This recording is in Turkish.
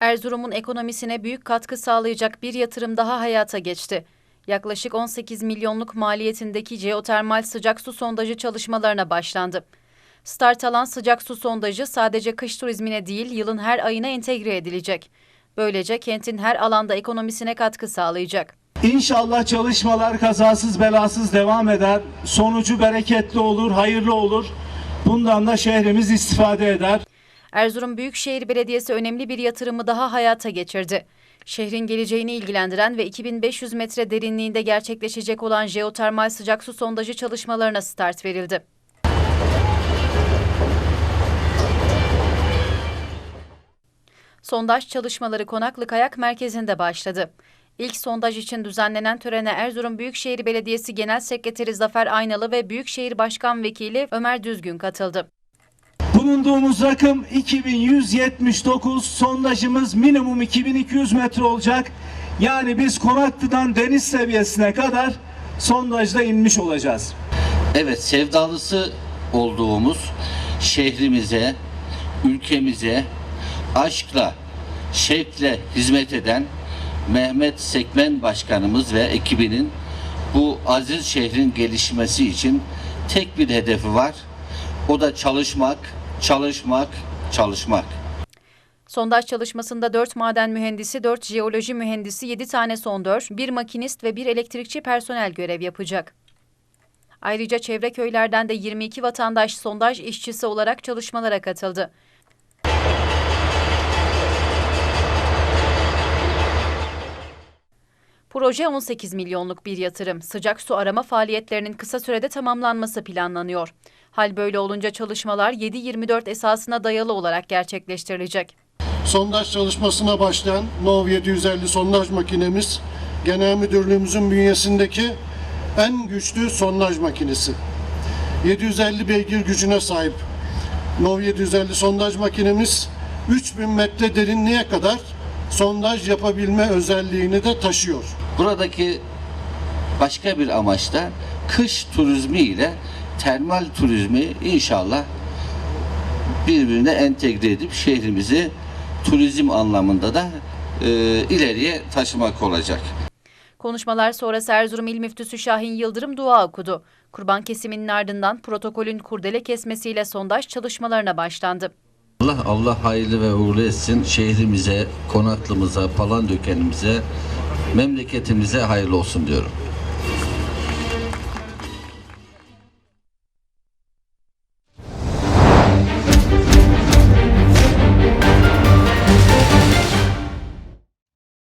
Erzurum'un ekonomisine büyük katkı sağlayacak bir yatırım daha hayata geçti. Yaklaşık 18 milyonluk maliyetindeki jeotermal sıcak su sondajı çalışmalarına başlandı. Start alan sıcak su sondajı sadece kış turizmine değil yılın her ayına entegre edilecek. Böylece kentin her alanda ekonomisine katkı sağlayacak. İnşallah çalışmalar kazasız belasız devam eder. Sonucu bereketli olur, hayırlı olur. Bundan da şehrimiz istifade eder. Erzurum Büyükşehir Belediyesi önemli bir yatırımı daha hayata geçirdi. Şehrin geleceğini ilgilendiren ve 2500 metre derinliğinde gerçekleşecek olan jeotermal sıcak su sondajı çalışmalarına start verildi. Sondaj çalışmaları Konaklı Kayak Merkezi'nde başladı. İlk sondaj için düzenlenen törene Erzurum Büyükşehir Belediyesi Genel Sekreteri Zafer Aynalı ve Büyükşehir Başkan Vekili Ömer Düzgün katıldı. Bulunduğumuz rakım 2179. Sondajımız minimum 2200 metre olacak. Yani biz Konaklı'dan deniz seviyesine kadar sondajda inmiş olacağız. Evet sevdalısı olduğumuz şehrimize, ülkemize aşkla, şevkle hizmet eden Mehmet Sekmen Başkanımız ve ekibinin bu aziz şehrin gelişmesi için tek bir hedefi var. O da çalışmak, çalışmak, çalışmak. Sondaj çalışmasında 4 maden mühendisi, 4 jeoloji mühendisi, 7 tane sondör, 1 makinist ve 1 elektrikçi personel görev yapacak. Ayrıca çevre köylerden de 22 vatandaş sondaj işçisi olarak çalışmalara katıldı. Proje 18 milyonluk bir yatırım. Sıcak su arama faaliyetlerinin kısa sürede tamamlanması planlanıyor. Hal böyle olunca çalışmalar 7-24 esasına dayalı olarak gerçekleştirilecek. sondaj çalışmasına başlayan NOV 750 sondaj makinemiz Genel Müdürlüğümüzün bünyesindeki en güçlü sondaj makinesi. 750 beygir gücüne sahip NOV 750 sondaj makinemiz 3000 metre derinliğe kadar sondaj yapabilme özelliğini de taşıyor. Buradaki başka bir amaç da kış turizmi ile termal turizmi inşallah birbirine entegre edip şehrimizi turizm anlamında da e, ileriye taşımak olacak. Konuşmalar sonrası Erzurum İl Müftüsü Şahin Yıldırım dua okudu. Kurban kesiminin ardından protokolün kurdele kesmesiyle sondaj çalışmalarına başlandı. Allah Allah hayırlı ve uğurlu etsin. Şehrimize, konaklımıza, palandökenimize, memleketimize hayırlı olsun diyorum.